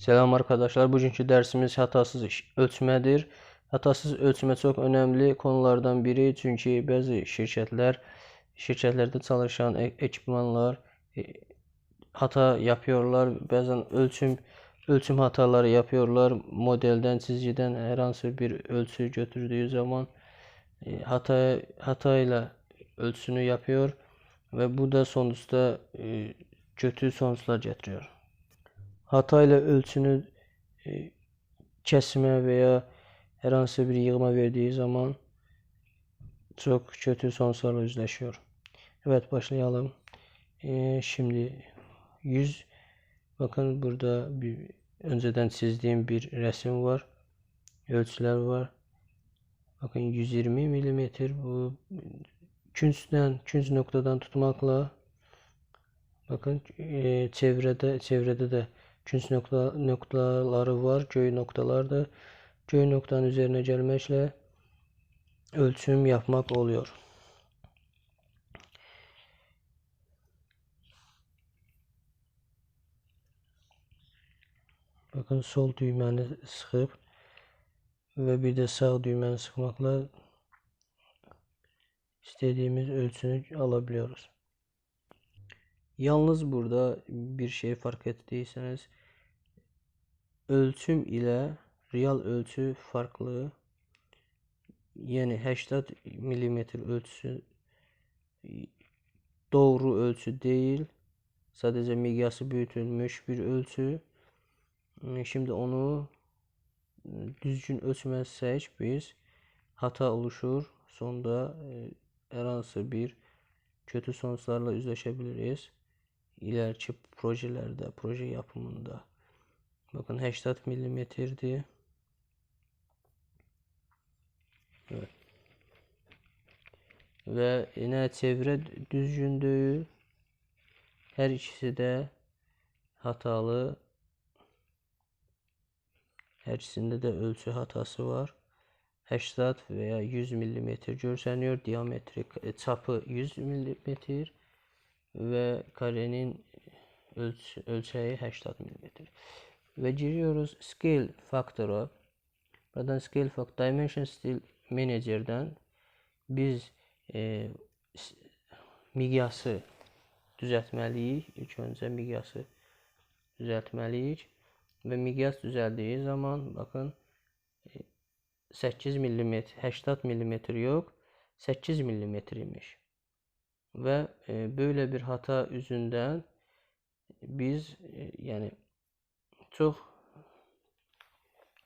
Selam arkadaşlar. Bugünkü dersimiz hatasız iş- ölçmədir. Hatasız ölçmə çox önəmli konulardan biri. Çünki bəzi şirkətlər, şirkətlərdə çalışan e- ekipmanlar e, hata yapıyorlar. Bəzən ölçüm ölçüm hataları yapıyorlar. Modeldən, çizgiden hər hansı bir ölçü götürdüğü zaman e, hata hata ile ölçüsünü yapıyor ve bu da sonuçta kötü sonuçlar getiriyor. Hata ile ölçünü e, kesme veya her hansı bir yığma verdiği zaman çok kötü sonuçlarla yüzleşiyor. Evet başlayalım. E, şimdi 100 bakın burada bir önceden çizdiğim bir resim var. Ölçüler var. Bakın 120 milimetre bu künçten künç noktadan tutmakla bakın e, çevrede çevrede de künç nokta noktaları var. Göy noktalar da göy noktanın üzerine gelmekle ölçüm yapmak oluyor. Bakın sol düğməni sıxıb və bir də sağ düğməni sıxmaqla istediğimiz ölçünü alabiliyoruz. Yalnız burada bir şey fark ettiyseniz ölçüm ile real ölçü farklı. Yani 80 milimetre ölçüsü doğru ölçü değil. Sadece miqyası büyütülmüş bir ölçü. Şimdi onu düzgün ölçməsək biz hata oluşur. Sonda e, hər hansı bir kötü sonuçlarla üzləşə İleriki projelerde, proje yapımında. Bakın 80 milimetredi. Evet. Ve yine çevre düzgün değil. Her ikisi de hatalı. Her ikisinde de ölçü hatası var. 80 veya 100 milimetre görsəniyor. Diametri çapı 100 milimetre ve karenin ölç ölçeği 80 mm. Ve giriyoruz scale faktora. Buradan scale factor dimension style manager'dan biz e, miqyası düzəltməliyik. İlk öncə miqyası düzəltməliyik və miqyas düzəldiyi zaman bakın 8 mm, 80 mm yox, 8 mm imiş. Ve e, böyle bir hata yüzünden biz e, yani çok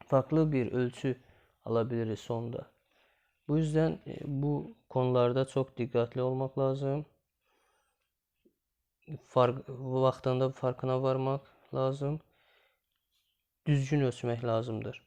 farklı bir ölçü alabiliriz sonda. Bu yüzden e, bu konularda çok dikkatli olmak lazım. Fark, vaxtında farkına varmak lazım. Düzgün ölçmək lazımdır.